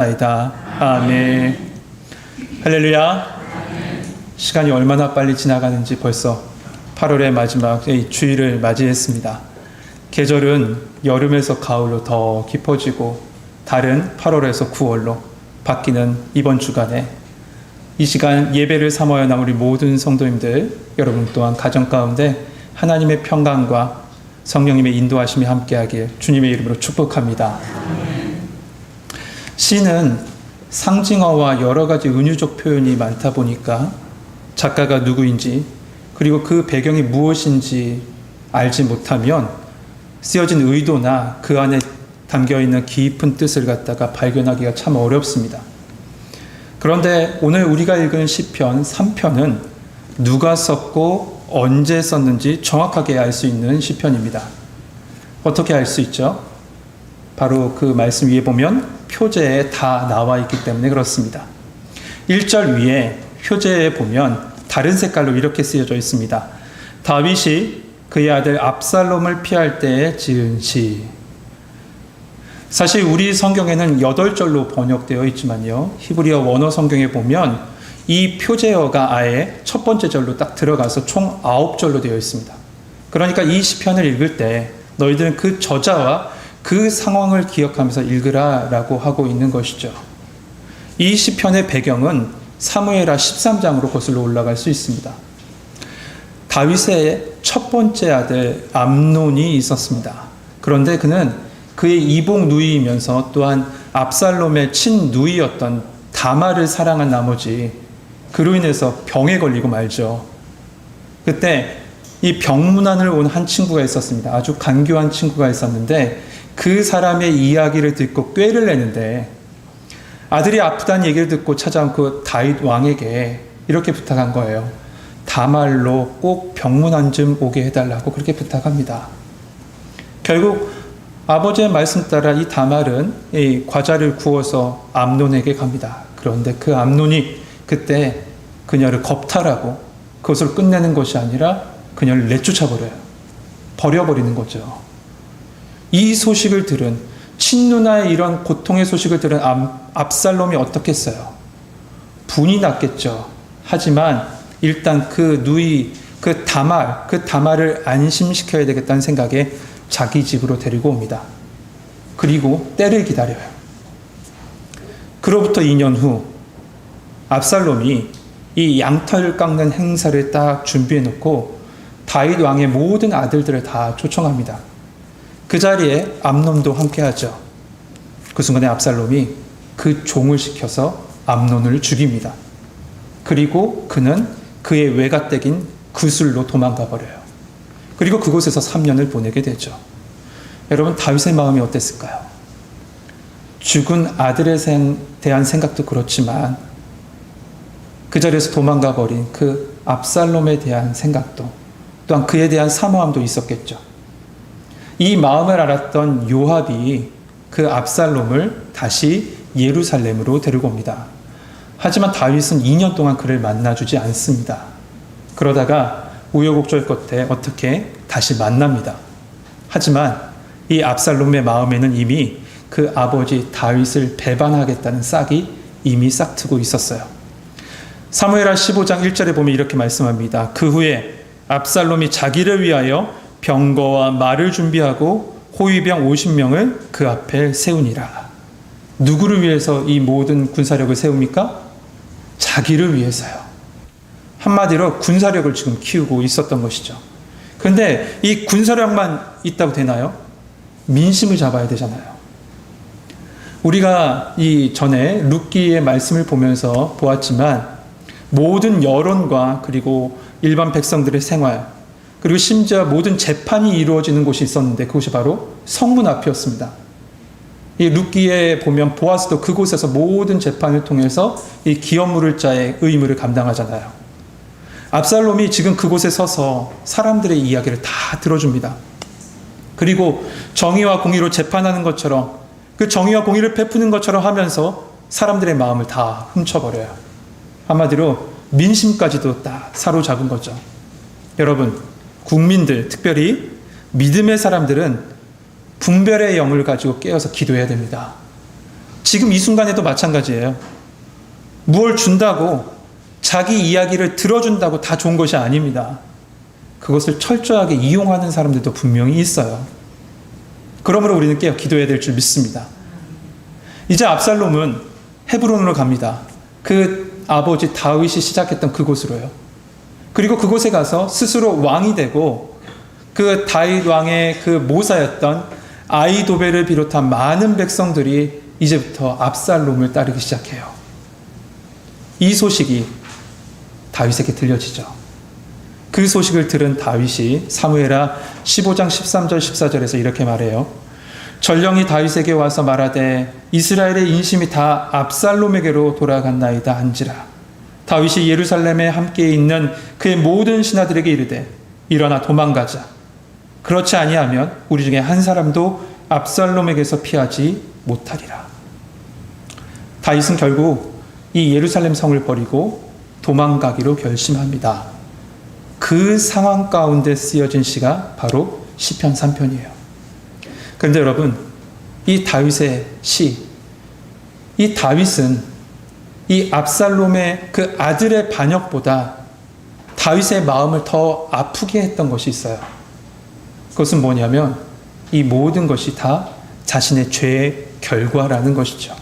아이다. 아멘. 할렐루야. 시간이 얼마나 빨리 지나가는지 벌써 8월의 마지막 이 주일을 맞이했습니다. 계절은 여름에서 가을로 더 깊어지고 달은 8월에서 9월로 바뀌는 이번 주간에 이 시간 예배를 삼아야 나 우리 모든 성도님들 여러분 또한 가정 가운데 하나님의 평강과 성령님의 인도하심이 함께하길 주님의 이름으로 축복합니다. 시는 상징어와 여러 가지 은유적 표현이 많다 보니까 작가가 누구인지 그리고 그 배경이 무엇인지 알지 못하면 쓰여진 의도나 그 안에 담겨 있는 깊은 뜻을 갖다가 발견하기가 참 어렵습니다. 그런데 오늘 우리가 읽은 시편 3편은 누가 썼고 언제 썼는지 정확하게 알 수 있는 시편입니다. 어떻게 알 수 있죠? 바로 그 말씀 위에 보면 표제에 다 나와 있기 때문에 그렇습니다. 1절 위에 표제에 보면 다른 색깔로 이렇게 쓰여져 있습니다. 다윗이 그의 아들 압살롬을 피할 때에 지은 시. 사실 우리 성경에는 8절로 번역되어 있지만요. 히브리어 원어 성경에 보면 이 표제어가 아예 첫 번째 절로 딱 들어가서 총 9절로 되어 있습니다. 그러니까 이 시편을 읽을 때 너희들은 그 저자와 그 상황을 기억하면서 읽으라라고 하고 있는 것이죠. 이 시편의 배경은 사무엘하 13장으로 거슬러 올라갈 수 있습니다. 다윗의 첫 번째 아들 암논이 있었습니다. 그런데 그는 그의 이복 누이이면서 또한 압살롬의 친 누이였던 다마를 사랑한 나머지 그로 인해서 병에 걸리고 말죠. 그때 이 병문안을 온 한 친구가 있었습니다. 아주 간교한 친구가 있었는데 그 사람의 이야기를 듣고 꾀를 내는데 아들이 아프다는 얘기를 듣고 찾아온 그 다윗 왕에게 이렇게 부탁한 거예요. 다말로 꼭 병문안 좀 오게 해달라고 그렇게 부탁합니다. 결국 아버지의 말씀 따라 이 다말은 이 과자를 구워서 암논에게 갑니다. 그런데 그 암논이 그때 그녀를 겁탈하고 그것을 끝내는 것이 아니라 그녀를 내쫓아 버려요. 버려버리는 거죠. 이 소식을 들은 친누나의 이런 고통의 소식을 들은 압살롬이 어떻겠어요? 분이 났겠죠. 하지만 일단 그 누이 그 다말 그 다말을 안심시켜야 되겠다는 생각에 자기 집으로 데리고 옵니다. 그리고 때를 기다려요. 그로부터 2년 후 압살롬이 이 양털 깎는 행사를 딱 준비해 놓고 다윗 왕의 모든 아들들을 다 초청합니다. 그 자리에 암논도 함께하죠. 그 순간에 압살롬이 그 종을 시켜서 암논을 죽입니다. 그리고 그는 그의 외가댁인 구슬로 도망가 버려요. 그리고 그곳에서 3년을 보내게 되죠. 여러분 다윗의 마음이 어땠을까요? 죽은 아들에 대한 생각도 그렇지만 그 자리에서 도망가 버린 그 압살롬에 대한 생각도 또한 그에 대한 사모함도 있었겠죠. 이 마음을 알았던 요압이 그 압살롬을 다시 예루살렘으로 데리고 옵니다. 하지만 다윗은 2년 동안 그를 만나주지 않습니다. 그러다가 우여곡절 끝에 어떻게 다시 만납니다. 하지만 이 압살롬의 마음에는 이미 그 아버지 다윗을 배반하겠다는 싹이 이미 싹트고 있었어요. 사무엘하 15장 1절에 보면 이렇게 말씀합니다. 그 후에 압살롬이 자기를 위하여 병거와 말을 준비하고 호위병 50명을 그 앞에 세우니라. 누구를 위해서 이 모든 군사력을 세웁니까? 자기를 위해서요. 한마디로 군사력을 지금 키우고 있었던 것이죠. 그런데 이 군사력만 있다고 되나요? 민심을 잡아야 되잖아요. 우리가 이 전에 룻기의 말씀을 보면서 보았지만 모든 여론과 그리고 일반 백성들의 생활 그리고 심지어 모든 재판이 이루어지는 곳이 있었는데 그곳이 바로 성문 앞이었습니다. 이 룻기에 보면 보아스도 그곳에서 모든 재판을 통해서 이 기업 물을 자의 의무를 감당하잖아요. 압살롬이 지금 그곳에 서서 사람들의 이야기를 다 들어줍니다. 그리고 정의와 공의로 재판하는 것처럼 그 정의와 공의를 베푸는 것처럼 하면서 사람들의 마음을 다 훔쳐버려요. 한마디로 민심까지도 딱 사로잡은 거죠. 여러분, 국민들, 특별히 믿음의 사람들은 분별의 영을 가지고 깨어서 기도해야 됩니다. 지금 이 순간에도 마찬가지예요. 무엇 준다고 자기 이야기를 들어준다고 다 좋은 것이 아닙니다. 그것을 철저하게 이용하는 사람들도 분명히 있어요. 그러므로 우리는 깨어 기도해야 될 줄 믿습니다. 이제 압살롬은 헤브론으로 갑니다. 그 아버지 다윗이 시작했던 그곳으로요. 그리고 그곳에 가서 스스로 왕이 되고 그 다윗 왕의 그 모사였던 아이도벨을 비롯한 많은 백성들이 이제부터 압살롬을 따르기 시작해요. 이 소식이 다윗에게 들려지죠. 그 소식을 들은 다윗이 사무엘하 15장 13절 14절에서 이렇게 말해요. 전령이 다윗에게 와서 말하되 이스라엘의 인심이 다 압살롬에게로 돌아갔나이다 한지라. 다윗이 예루살렘에 함께 있는 그의 모든 신하들에게 이르되 일어나 도망가자. 그렇지 아니하면 우리 중에 한 사람도 압살롬에게서 피하지 못하리라. 다윗은 결국 이 예루살렘 성을 버리고 도망가기로 결심합니다. 그 상황 가운데 쓰여진 시가 바로 시편 3편이에요. 그런데 여러분, 이 다윗의 시, 이 다윗은 이 압살롬의 그 아들의 반역보다 다윗의 마음을 더 아프게 했던 것이 있어요. 그것은 뭐냐면 이 모든 것이 다 자신의 죄의 결과라는 것이죠.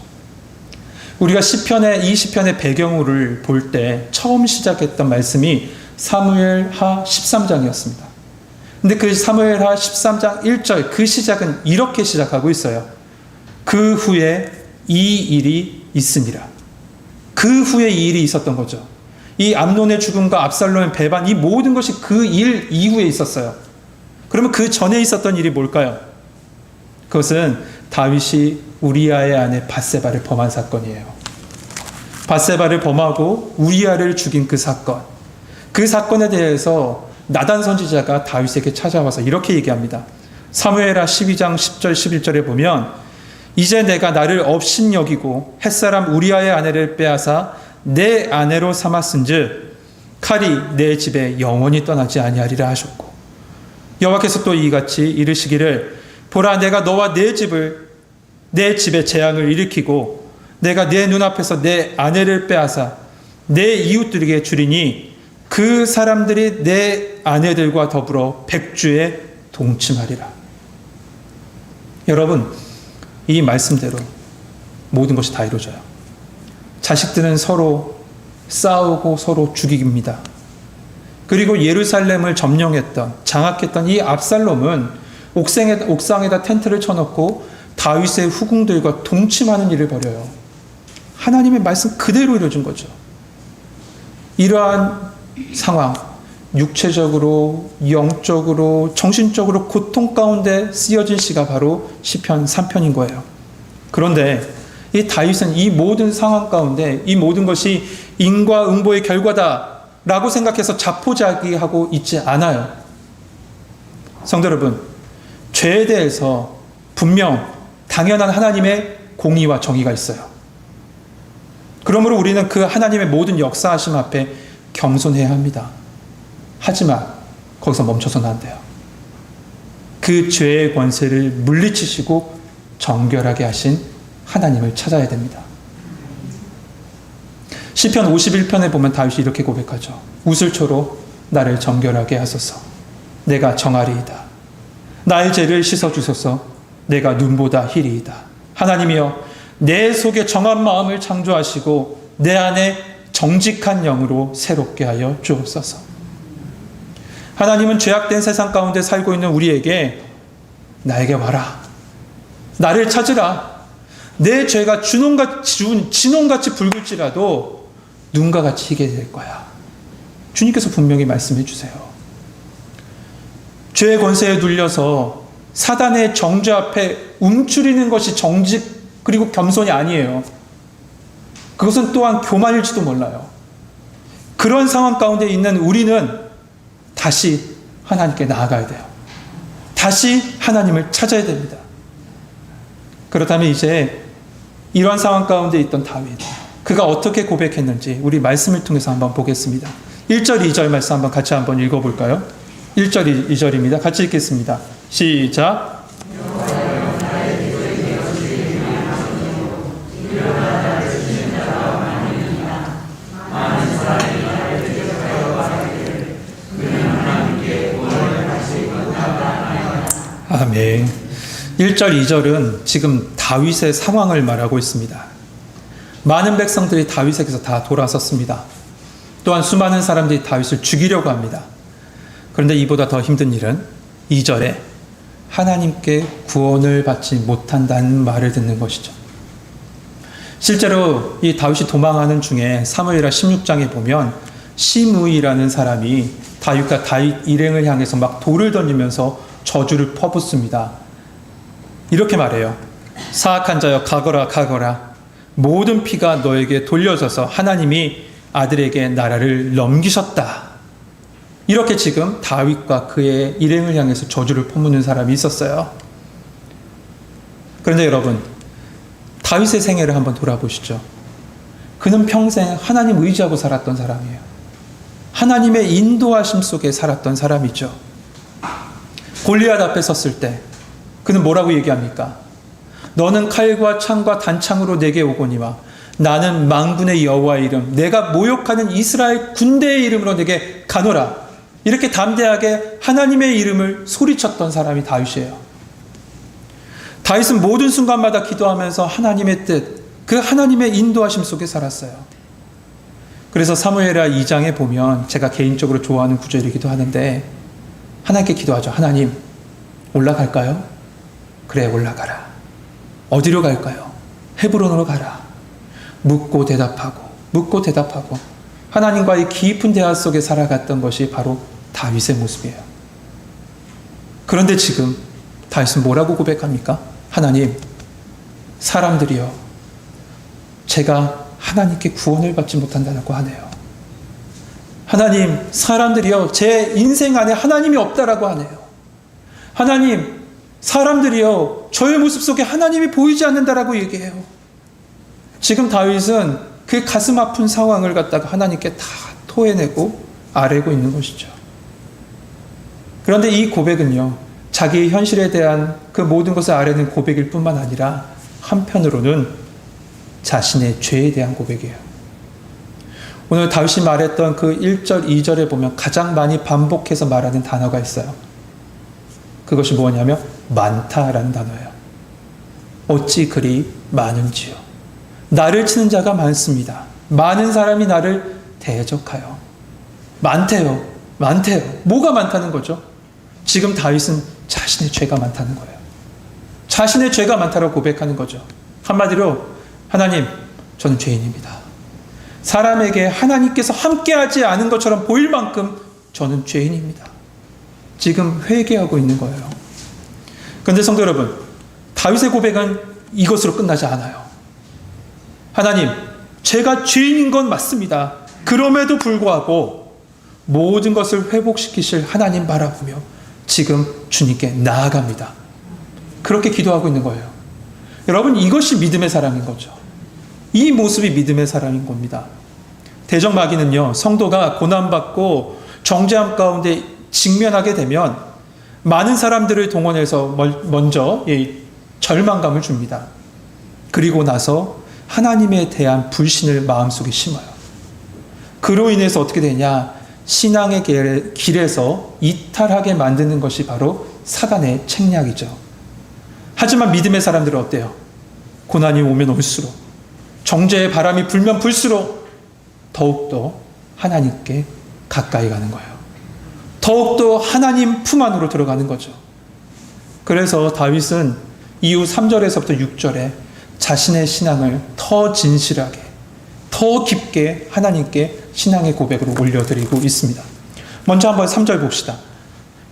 우리가 시편의 이 시편의 배경을 볼 때 처음 시작했던 말씀이 사무엘하 13장이었습니다. 근데 그 사무엘하 13장 1절 그 시작은 이렇게 시작하고 있어요. 그 후에 이 일이 있으니라. 그 후에 이 일이 있었던 거죠. 이 암론의 죽음과 압살롬의 배반 이 모든 것이 그 일 이후에 있었어요. 그러면 그 전에 있었던 일이 뭘까요? 그것은 다윗이 우리아의 아내 바세바를 범한 사건이에요. 바세바를 범하고 우리아를 죽인 그 사건. 그 사건에 대해서 나단 선지자가 다윗에게 찾아와서 이렇게 얘기합니다. 사무엘하 12장 10절 11절에 보면 이제 내가 나를 업신 여기고 햇사람 우리아의 아내를 빼앗아 내 아내로 삼았은즉 칼이 내 집에 영원히 떠나지 아니하리라 하셨고 여호와께서 또 이같이 이르시기를 보라 내가 너와 내 집을 내 집에 재앙을 일으키고 내가 내 눈앞에서 내 아내를 빼앗아 내 이웃들에게 주리니 그 사람들이 내 아내들과 더불어 백주에 동침하리라. 여러분, 이 말씀대로 모든 것이 다 이루어져요. 자식들은 서로 싸우고 서로 죽입니다. 그리고 예루살렘을 점령했던, 장악했던 이 압살롬은 옥상에, 옥상에다 텐트를 쳐놓고 다윗의 후궁들과 동침하는 일을 벌여요. 하나님의 말씀 그대로 이루어진 거죠. 이러한 상황, 육체적으로, 영적으로, 정신적으로 고통 가운데 쓰여진 시가 바로 시편 3편인 거예요. 그런데 이 다윗은 이 모든 상황 가운데 이 모든 것이 인과 응보의 결과다라고 생각해서 자포자기하고 있지 않아요. 성도 여러분, 죄에 대해서 분명 당연한 하나님의 공의와 정의가 있어요. 그러므로 우리는 그 하나님의 모든 역사하심 앞에 겸손해야 합니다. 하지만 거기서 멈춰서는 안 돼요. 그 죄의 권세를 물리치시고 정결하게 하신 하나님을 찾아야 됩니다. 시편 51편에 보면 다윗이 이렇게 고백하죠. 우슬초로 나를 정결하게 하소서. 내가 정하리이다. 나의 죄를 씻어 주소서. 내가 눈보다 희리이다. 하나님이여 내 속에 정한 마음을 창조하시고 내 안에 정직한 영으로 새롭게 하여 주옵소서. 하나님은 죄악된 세상 가운데 살고 있는 우리에게 나에게 와라. 나를 찾으라. 내 죄가 진홍같이, 진홍같이 붉을지라도 눈과 같이 희게 될 거야. 주님께서 분명히 말씀해 주세요. 죄의 권세에 눌려서 사단의 정죄 앞에 움츠리는 것이 정직 그리고 겸손이 아니에요. 그것은 또한 교만일지도 몰라요. 그런 상황 가운데 있는 우리는 다시 하나님께 나아가야 돼요. 다시 하나님을 찾아야 됩니다. 그렇다면 이제 이러한 상황 가운데 있던 다윗, 그가 어떻게 고백했는지 우리 말씀을 통해서 한번 보겠습니다. 1절, 2절 말씀 한번 같이 한번 읽어볼까요? 1절, 2절입니다. 같이 읽겠습니다. 시작. 아멘. 1절, 2절은 지금 다윗의 상황을 말하고 있습니다. 많은 백성들이 다윗에게서 다 돌아섰습니다. 또한 수많은 사람들이 다윗을 죽이려고 합니다. 그런데 이보다 더 힘든 일은 2절에 하나님께 구원을 받지 못한다는 말을 듣는 것이죠. 실제로 이 다윗이 도망하는 중에 사무엘하 16장에 보면 시므이라는 사람이 다윗과 다윗 일행을 향해서 막 돌을 던지면서 저주를 퍼붓습니다. 이렇게 말해요. 사악한 자여 가거라 가거라 모든 피가 너에게 돌려져서 하나님이 아들에게 나라를 넘기셨다. 이렇게 지금 다윗과 그의 일행을 향해서 저주를 퍼붓는 사람이 있었어요. 그런데 여러분, 다윗의 생애를 한번 돌아보시죠. 그는 평생 하나님 의지하고 살았던 사람이에요. 하나님의 인도하심 속에 살았던 사람이죠. 골리앗 앞에 섰을 때 그는 뭐라고 얘기합니까? 너는 칼과 창과 단창으로 내게 오거니와 나는 망군의 여호와의 이름 내가 모욕하는 이스라엘 군대의 이름으로 내게 가노라 이렇게 담대하게 하나님의 이름을 소리쳤던 사람이 다윗이에요. 다윗은 모든 순간마다 기도하면서 하나님의 뜻, 그 하나님의 인도하심 속에 살았어요. 그래서 사무엘하 2장에 보면 제가 개인적으로 좋아하는 구절이기도 하는데 하나님께 기도하죠. 하나님 올라갈까요? 그래 올라가라. 어디로 갈까요? 헤브론으로 가라. 묻고 대답하고 묻고 대답하고 하나님과의 깊은 대화 속에 살아갔던 것이 바로 다윗의 모습이에요. 그런데 지금 다윗은 뭐라고 고백합니까? 하나님, 사람들이여, 제가 하나님께 구원을 받지 못한다고 하네요. 하나님, 사람들이여, 제 인생 안에 하나님이 없다라고 하네요. 하나님, 사람들이여, 저의 모습 속에 하나님이 보이지 않는다라고 얘기해요. 지금 다윗은 그 가슴 아픈 상황을 갖다가 하나님께 다 토해내고 아뢰고 있는 것이죠. 그런데 이 고백은요, 자기의 현실에 대한 그 모든 것을 아뢰는 고백일 뿐만 아니라 한편으로는 자신의 죄에 대한 고백이에요. 오늘 다윗이 말했던 그 1절, 2절에 보면 가장 많이 반복해서 말하는 단어가 있어요. 그것이 뭐냐면 많다라는 단어예요. 어찌 그리 많은지요. 나를 치는 자가 많습니다. 많은 사람이 나를 대적하여. 많대요. 많대요. 뭐가 많다는 거죠? 지금 다윗은 자신의 죄가 많다는 거예요. 자신의 죄가 많다고 고백하는 거죠. 한마디로 하나님, 저는 죄인입니다. 사람에게 하나님께서 함께하지 않은 것처럼 보일 만큼 저는 죄인입니다. 지금 회개하고 있는 거예요. 그런데 성도 여러분, 다윗의 고백은 이것으로 끝나지 않아요. 하나님, 제가 죄인인 건 맞습니다. 그럼에도 불구하고 모든 것을 회복시키실 하나님 바라보며 지금 주님께 나아갑니다. 그렇게 기도하고 있는 거예요. 여러분, 이것이 믿음의 사람인 거죠. 이 모습이 믿음의 사람인 겁니다. 대적 마귀는요, 성도가 고난받고 정죄함 가운데 직면하게 되면 많은 사람들을 동원해서 먼저 절망감을 줍니다. 그리고 나서 하나님에 대한 불신을 마음속에 심어요. 그로 인해서 어떻게 되냐? 신앙의 길에서 이탈하게 만드는 것이 바로 사단의 책략이죠. 하지만 믿음의 사람들은 어때요? 고난이 오면 올수록, 정죄의 바람이 불면 불수록 더욱더 하나님께 가까이 가는 거예요. 더욱더 하나님 품 안으로 들어가는 거죠. 그래서 다윗은 이후 3절에서부터 6절에 자신의 신앙을 더 진실하게, 더 깊게 하나님께 신앙의 고백으로 올려드리고 있습니다. 먼저 한번 3절 봅시다.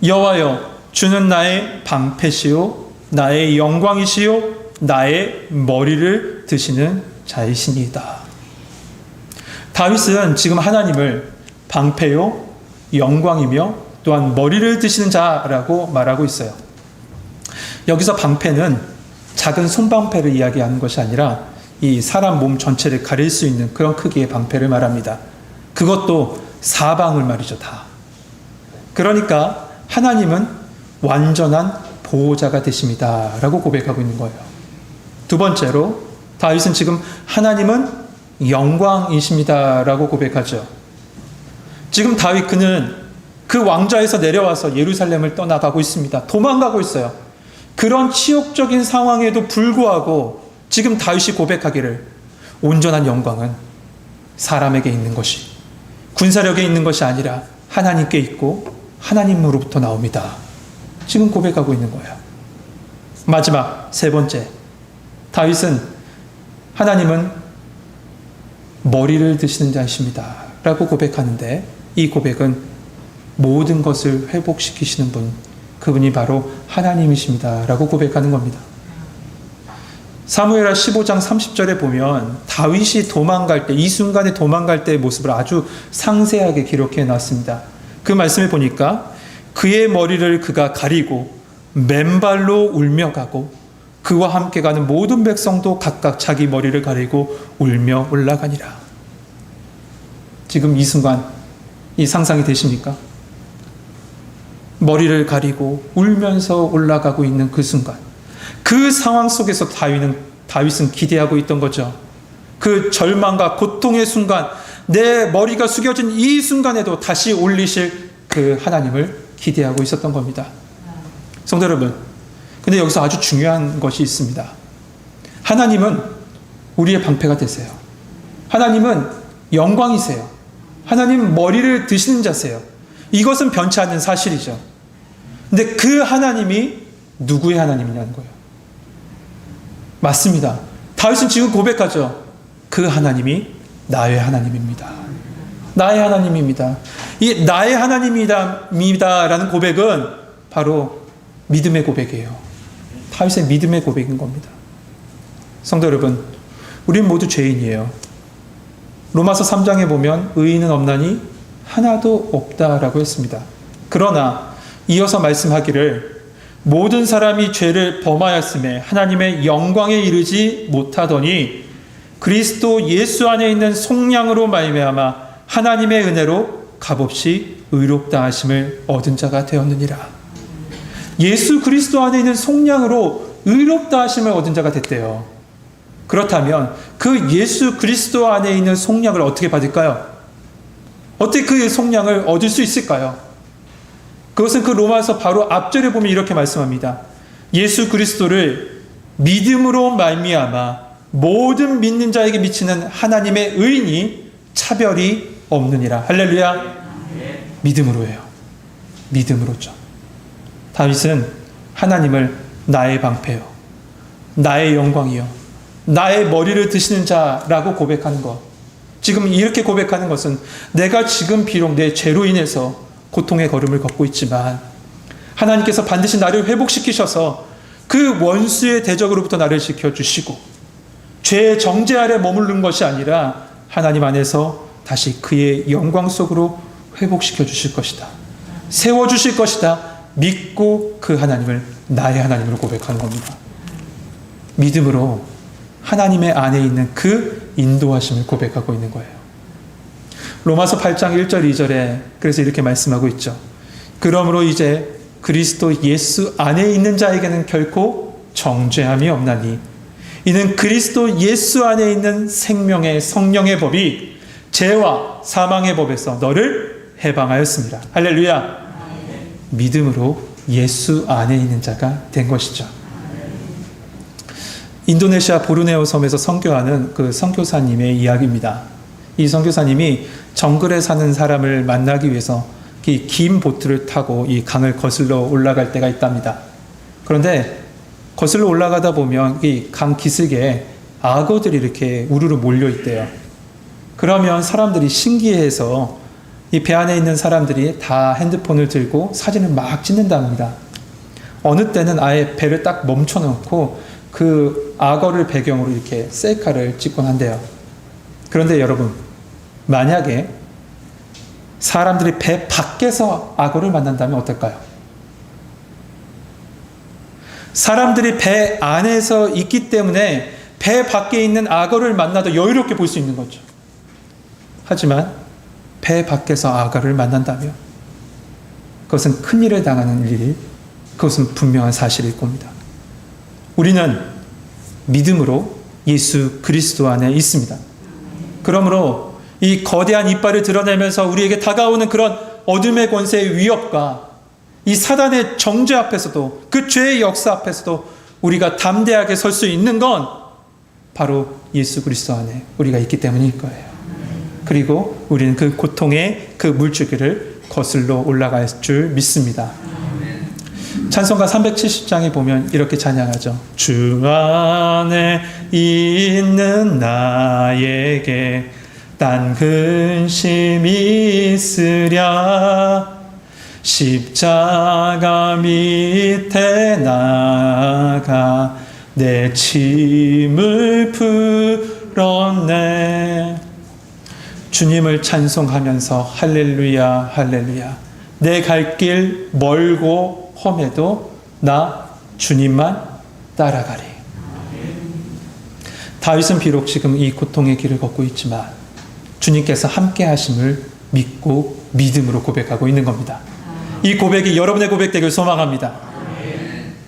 여호와여 주는 나의 방패시요 나의 영광이시요 나의 머리를 드시는 자이시니다. 다윗은 지금 하나님을 방패요 영광이며 또한 머리를 드시는 자라고 말하고 있어요. 여기서 방패는 작은 손방패를 이야기하는 것이 아니라 이 사람 몸 전체를 가릴 수 있는 그런 크기의 방패를 말합니다. 그것도 사방을 말이죠, 다. 그러니까 하나님은 완전한 보호자가 되십니다. 라고 고백하고 있는 거예요. 두 번째로, 다윗은 지금 하나님은 영광이십니다. 라고 고백하죠. 지금 다윗 그는 그 왕좌에서 내려와서 예루살렘을 떠나가고 있습니다. 도망가고 있어요. 그런 치욕적인 상황에도 불구하고 지금 다윗이 고백하기를 온전한 영광은 사람에게 있는 것이 군사력에 있는 것이 아니라 하나님께 있고 하나님으로부터 나옵니다. 지금 고백하고 있는 거예요. 마지막 세 번째 다윗은 하나님은 머리를 드시는 자이십니다. 라고 고백하는데 이 고백은 모든 것을 회복시키시는 분, 그분이 바로 하나님이십니다. 라고 고백하는 겁니다. 사무엘하 15장 30절에 보면 다윗이 도망갈 때, 이 순간에 도망갈 때의 모습을 아주 상세하게 기록해 놨습니다. 그 말씀에 보니까 그의 머리를 그가 가리고 맨발로 울며 가고 그와 함께 가는 모든 백성도 각각 자기 머리를 가리고 울며 올라가니라. 지금 이 순간 이 상상이 되십니까? 머리를 가리고 울면서 올라가고 있는 그 순간. 그 상황 속에서 다윗은, 다윗은 기대하고 있던 거죠. 그 절망과 고통의 순간, 내 머리가 숙여진 이 순간에도 다시 올리실 그 하나님을 기대하고 있었던 겁니다. 성도 여러분, 근데 여기서 아주 중요한 것이 있습니다. 하나님은 우리의 방패가 되세요. 하나님은 영광이세요. 하나님 머리를 드시는 자세요. 이것은 변치 않는 사실이죠. 근데 그 하나님이 누구의 하나님이냐는 거예요. 맞습니다. 다윗은 지금 고백하죠. 그 하나님이 나의 하나님입니다. 나의 하나님입니다. 이 나의 하나님이다라는 고백은 바로 믿음의 고백이에요. 다윗의 믿음의 고백인 겁니다. 성도 여러분, 우린 모두 죄인이에요. 로마서 3장에 보면 의인은 없나니 하나도 없다라고 했습니다. 그러나 이어서 말씀하기를 모든 사람이 죄를 범하였음에 하나님의 영광에 이르지 못하더니 그리스도 예수 안에 있는 속량으로 말미암아 하나님의 은혜로 값없이 의롭다 하심을 얻은 자가 되었느니라. 예수 그리스도 안에 있는 속량으로 의롭다 하심을 얻은 자가 됐대요. 그렇다면 그 예수 그리스도 안에 있는 속량을 어떻게 받을까요? 어떻게 그 속량을 얻을 수 있을까요? 그것은 그 로마서 바로 앞절에 보면 이렇게 말씀합니다. 예수 그리스도를 믿음으로 말미암아 모든 믿는 자에게 미치는 하나님의 의인이 차별이 없느니라. 할렐루야. 믿음으로예요. 믿음으로죠. 다윗은 하나님을 나의 방패요. 나의 영광이요. 나의 머리를 드시는 자라고 고백하는 것. 지금 이렇게 고백하는 것은 내가 지금 비록 내 죄로 인해서 고통의 걸음을 걷고 있지만 하나님께서 반드시 나를 회복시키셔서 그 원수의 대적으로부터 나를 지켜주시고 죄의 정죄 아래 머무르는 것이 아니라 하나님 안에서 다시 그의 영광 속으로 회복시켜 주실 것이다. 세워 주실 것이다. 믿고 그 하나님을 나의 하나님으로 고백하는 겁니다. 믿음으로 하나님의 안에 있는 그 인도하심을 고백하고 있는 거예요. 로마서 8장 1절 2절에 그래서 이렇게 말씀하고 있죠. 그러므로 이제 그리스도 예수 안에 있는 자에게는 결코 정죄함이 없나니 이는 그리스도 예수 안에 있는 생명의 성령의 법이 죄와 사망의 법에서 너를 해방하였습니다. 할렐루야. 믿음으로 예수 안에 있는 자가 된 것이죠. 인도네시아 보르네오 섬에서 선교하는 그 선교사님의 이야기입니다. 이 선교사님이 정글에 사는 사람을 만나기 위해서 이긴 보트를 타고 이 강을 거슬러 올라갈 때가 있답니다. 그런데 거슬러 올라가다 보면 이 강 기슭에 악어들이 이렇게 우르르 몰려 있대요. 그러면 사람들이 신기해서 이 배 안에 있는 사람들이 다 핸드폰을 들고 사진을 막 찍는답니다. 어느 때는 아예 배를 딱 멈춰놓고 그 악어를 배경으로 이렇게 셀카를 찍곤 한대요. 그런데 여러분, 만약에 사람들이 배 밖에서 악어를 만난다면 어떨까요? 사람들이 배 안에서 있기 때문에 배 밖에 있는 악어를 만나도 여유롭게 볼 수 있는 거죠. 하지만 배 밖에서 악어를 만난다면 그것은 큰일을 당하는 일이 그것은 분명한 사실일 겁니다. 우리는 믿음으로 예수 그리스도 안에 있습니다. 그러므로 이 거대한 이빨을 드러내면서 우리에게 다가오는 그런 어둠의 권세의 위협과 이 사단의 정죄 앞에서도 그 죄의 역사 앞에서도 우리가 담대하게 설 수 있는 건 바로 예수 그리스도 안에 우리가 있기 때문일 거예요. 그리고 우리는 그 고통의 그 물줄기를 거슬러 올라갈 줄 믿습니다. 찬송가 370장에 보면 이렇게 찬양하죠. 주 안에 있는 나에게 딴 근심이 있으랴 십자가 밑에 나가 내 짐을 풀었네 주님을 찬송하면서 할렐루야 할렐루야 내 갈 길 멀고 험해도 나 주님만 따라가리 다윗은 비록 지금 이 고통의 길을 걷고 있지만 주님께서 함께 하심을 믿고 믿음으로 고백하고 있는 겁니다. 이 고백이 여러분의 고백 되길 소망합니다.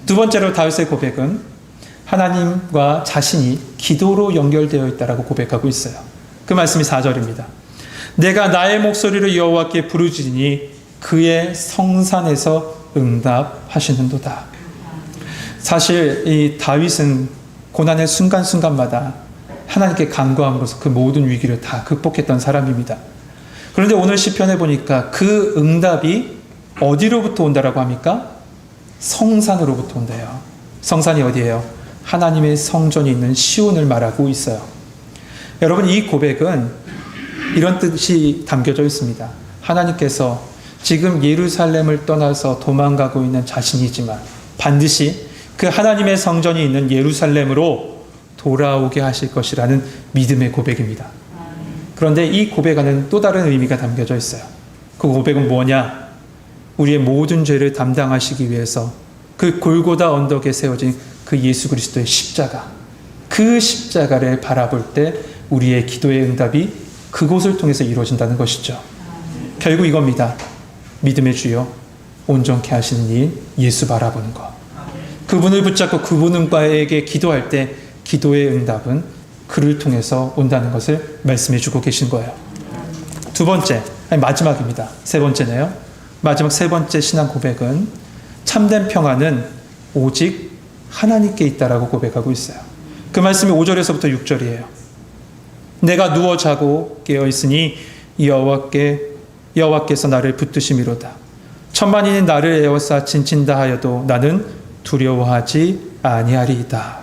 두 번째로 다윗의 고백은 하나님과 자신이 기도로 연결되어 있다라고 고백하고 있어요. 그 말씀이 4절입니다. 내가 나의 목소리를 여호와께 부르짖으니 그의 성산에서 응답하시는도다. 사실 이 다윗은 고난의 순간순간마다 하나님께 간구함으로써 그 모든 위기를 다 극복했던 사람입니다. 그런데 오늘 시편에 보니까 그 응답이 어디로부터 온다라고 합니까? 성산으로부터 온대요. 성산이 어디예요? 하나님의 성전이 있는 시온을 말하고 있어요. 여러분 이 고백은 이런 뜻이 담겨져 있습니다. 하나님께서 지금 예루살렘을 떠나서 도망가고 있는 자신이지만 반드시 그 하나님의 성전이 있는 예루살렘으로 돌아오게 하실 것이라는 믿음의 고백입니다. 그런데 이 고백에는 또 다른 의미가 담겨져 있어요. 그 고백은 뭐냐? 우리의 모든 죄를 담당하시기 위해서 그 골고다 언덕에 세워진 그 예수 그리스도의 십자가, 그 십자가를 바라볼 때 우리의 기도의 응답이 그곳을 통해서 이루어진다는 것이죠. 결국 이겁니다. 믿음의 주요 온전케 하시는 일 예수 바라보는 것. 그분을 붙잡고 그분과에게 기도할 때 기도의 응답은 그를 통해서 온다는 것을 말씀해 주고 계신 거예요. 두 번째, 아니 마지막입니다. 세 번째네요. 마지막 세 번째 신앙 고백은 참된 평안은 오직 하나님께 있다라고 고백하고 있어요. 그 말씀이 5절에서부터 6절이에요. 내가 누워 자고 깨어 있으니 여호와께 여호와께서 나를 붙드심이로다. 천만인이 나를 에워싸 진친다 하여도 나는 두려워하지 아니하리이다.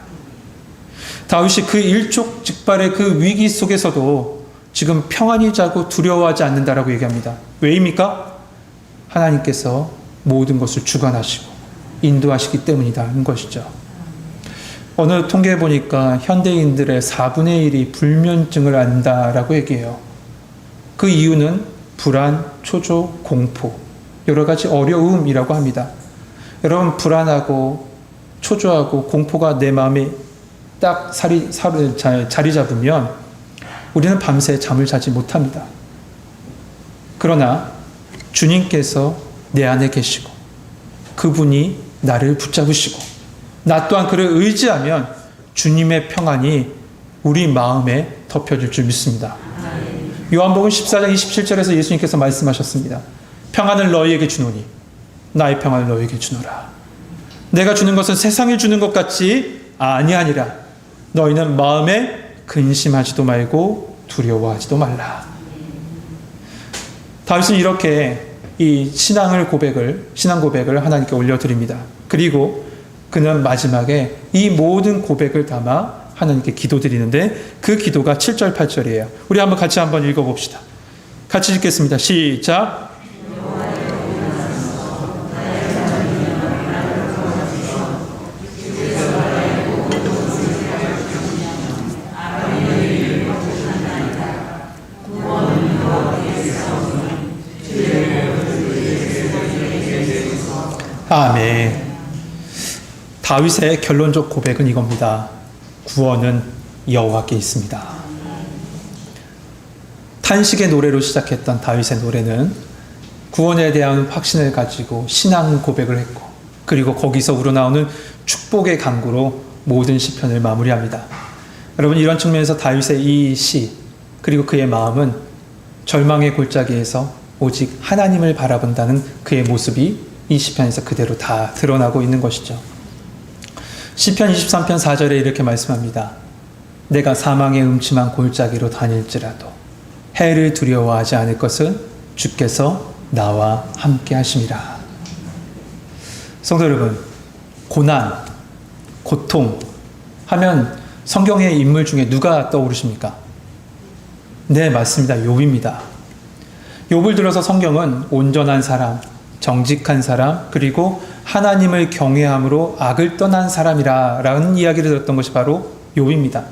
다윗이 그 일촉즉발의 그 위기 속에서도 지금 평안히 자고 두려워하지 않는다라고 얘기합니다. 왜입니까? 하나님께서 모든 것을 주관하시고 인도하시기 때문이다는 것이죠. 어느 통계에 보니까 현대인들의 4분의 1이 불면증을 앓는다라고 얘기해요. 그 이유는 불안, 초조, 공포, 여러 가지 어려움이라고 합니다. 여러분, 불안하고 초조하고 공포가 내 마음에 딱 살을 자리 잡으면 우리는 밤새 잠을 자지 못합니다. 그러나 주님께서 내 안에 계시고 그분이 나를 붙잡으시고 나 또한 그를 의지하면 주님의 평안이 우리 마음에 덮여질 줄 믿습니다. 요한복음 14장 27절에서 예수님께서 말씀하셨습니다. 평안을 너희에게 주노니 나의 평안을 너희에게 주노라. 내가 주는 것은 세상이 주는 것 같지 아니하니라. 너희는 마음에 근심하지도 말고 두려워하지도 말라. 다윗은 이렇게 이 신앙을 고백을 신앙 고백을 하나님께 올려 드립니다. 그리고 그는 마지막에 이 모든 고백을 담아 하나님께 기도드리는데 그 기도가 7절 8절이에요. 우리 한번 같이 한번 읽어 봅시다. 같이 읽겠습니다. 시작. 아멘. 다윗의 결론적 고백은 이겁니다. 구원은 여호와께 있습니다. 탄식의 노래로 시작했던 다윗의 노래는 구원에 대한 확신을 가지고 신앙 고백을 했고 그리고 거기서 우러나오는 축복의 강구로 모든 시편을 마무리합니다. 여러분 이런 측면에서 다윗의 이 시 그리고 그의 마음은 절망의 골짜기에서 오직 하나님을 바라본다는 그의 모습이 이 시편에서 그대로 다 드러나고 있는 것이죠. 시편 23편 4절에 이렇게 말씀합니다. 내가 사망의 음침한 골짜기로 다닐지라도 해를 두려워하지 않을 것은 주께서 나와 함께 하심이라. 성도 여러분, 고난, 고통 하면 성경의 인물 중에 누가 떠오르십니까? 네, 맞습니다. 욥입니다. 욥을 들어서 성경은 온전한 사람, 정직한 사람, 그리고 하나님을 경외함으로 악을 떠난 사람이라 라는 이야기를 들었던 것이 바로 욥입니다.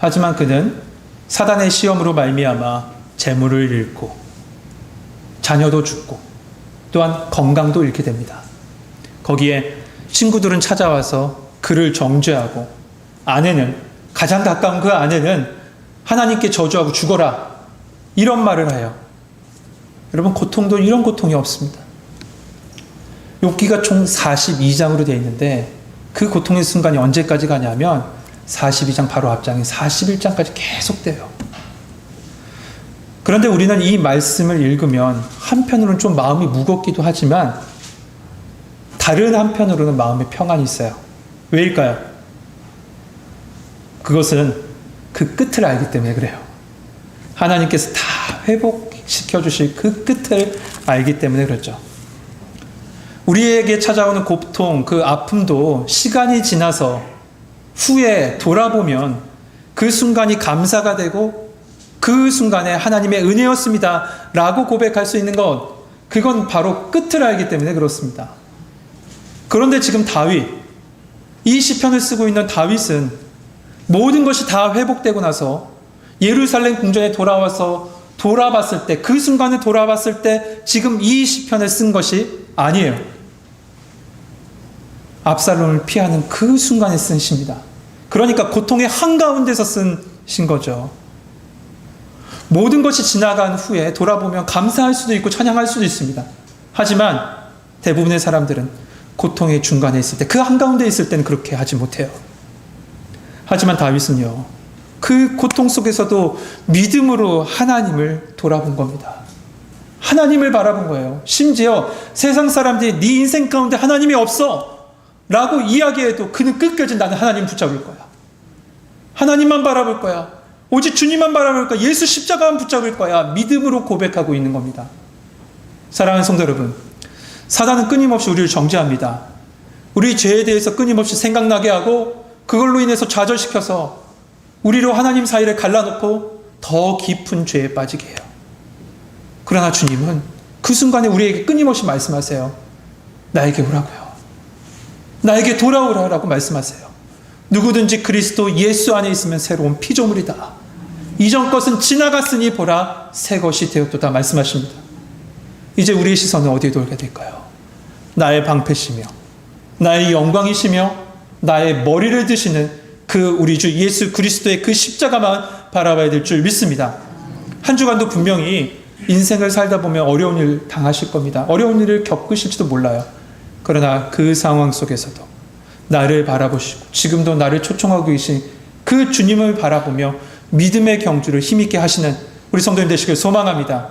하지만 그는 사단의 시험으로 말미암아 재물을 잃고 자녀도 죽고 또한 건강도 잃게 됩니다. 거기에 친구들은 찾아와서 그를 정죄하고 아내는 가장 가까운 그 아내는 하나님께 저주하고 죽어라 이런 말을 해요. 여러분 고통도 이런 고통이 없습니다. 욥기가 총 42장으로 되어 있는데 그 고통의 순간이 언제까지 가냐면 42장 바로 앞장인 41장까지 계속돼요. 그런데 우리는 이 말씀을 읽으면 한편으로는 좀 마음이 무겁기도 하지만 다른 한편으로는 마음의 평안이 있어요. 왜일까요? 그것은 그 끝을 알기 때문에 그래요. 하나님께서 다 회복시켜 주실 그 끝을 알기 때문에 그렇죠. 우리에게 찾아오는 고통, 그 아픔도 시간이 지나서 후에 돌아보면 그 순간이 감사가 되고 그 순간에 하나님의 은혜였습니다. 라고 고백할 수 있는 것, 그건 바로 끝을 알기 때문에 그렇습니다. 그런데 지금 다윗, 이 시편을 쓰고 있는 다윗은 모든 것이 다 회복되고 나서 예루살렘 궁전에 돌아와서 돌아봤을 때, 그 순간에 돌아봤을 때 지금 이 시편을 쓴 것이 아니에요. 압살롬을 피하는 그 순간에 쓴 시입니다. 그러니까 고통의 한가운데서 쓴 신 거죠. 모든 것이 지나간 후에 돌아보면 감사할 수도 있고 찬양할 수도 있습니다. 하지만 대부분의 사람들은 고통의 중간에 있을 때, 그 한가운데 있을 때는 그렇게 하지 못해요. 하지만 다윗은요, 그 고통 속에서도 믿음으로 하나님을 돌아본 겁니다. 하나님을 바라본 거예요. 심지어 세상 사람들이 네 인생 가운데 하나님이 없어! 라고 이야기해도 그는 끝까지 나는 하나님 붙잡을 거야. 하나님만 바라볼 거야. 오직 주님만 바라볼 거야. 예수 십자가만 붙잡을 거야. 믿음으로 고백하고 있는 겁니다. 사랑하는 성도 여러분, 사단은 끊임없이 우리를 정죄합니다. 우리 죄에 대해서 끊임없이 생각나게 하고 그걸로 인해서 좌절시켜서 우리로 하나님 사이를 갈라놓고 더 깊은 죄에 빠지게 해요. 그러나 주님은 그 순간에 우리에게 끊임없이 말씀하세요. 나에게 오라고요. 나에게 돌아오라고 말씀하세요. 누구든지 그리스도 예수 안에 있으면 새로운 피조물이다. 이전 것은 지나갔으니 보라 새 것이 되었도다 말씀하십니다. 이제 우리의 시선은 어디에 돌게 될까요? 나의 방패시며 나의 영광이시며 나의 머리를 드시는 그 우리 주 예수 그리스도의 그 십자가만 바라봐야 될 줄 믿습니다. 한 주간도 분명히 인생을 살다 보면 어려운 일 당하실 겁니다. 어려운 일을 겪으실지도 몰라요. 그러나 그 상황 속에서도 나를 바라보시고 지금도 나를 초청하고 계신 그 주님을 바라보며 믿음의 경주를 힘있게 하시는 우리 성도님 되시길 소망합니다.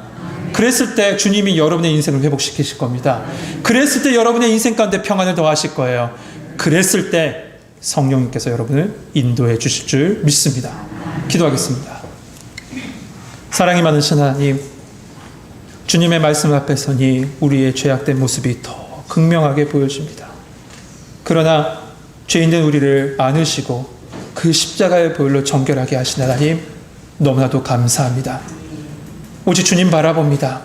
그랬을 때 주님이 여러분의 인생을 회복시키실 겁니다. 그랬을 때 여러분의 인생 가운데 평안을 더하실 거예요. 그랬을 때 성령님께서 여러분을 인도해 주실 줄 믿습니다. 기도하겠습니다. 사랑이 많으신 하나님, 주님의 말씀 앞에 서니 우리의 죄악된 모습이 더 극명하게 보여집니다. 그러나 죄인된 우리를 안으시고 그 십자가의 보혈로 정결하게 하신 하나님 너무나도 감사합니다. 오직 주님 바라봅니다.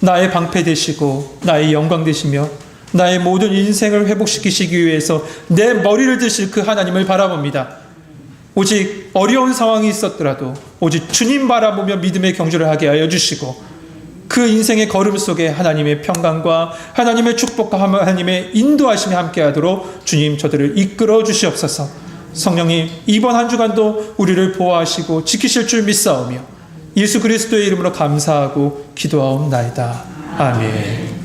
나의 방패 되시고 나의 영광 되시며 나의 모든 인생을 회복시키시기 위해서 내 머리를 드실 그 하나님을 바라봅니다. 오직 어려운 상황이 있었더라도 오직 주님 바라보며 믿음의 경주를 하게 하여 주시고 그 인생의 걸음 속에 하나님의 평강과 하나님의 축복과 하나님의 인도하심이 함께하도록 주님 저들을 이끌어 주시옵소서. 성령님 이번 한 주간도 우리를 보호하시고 지키실 줄 믿사오며 예수 그리스도의 이름으로 감사하고 기도하옵나이다. 아멘.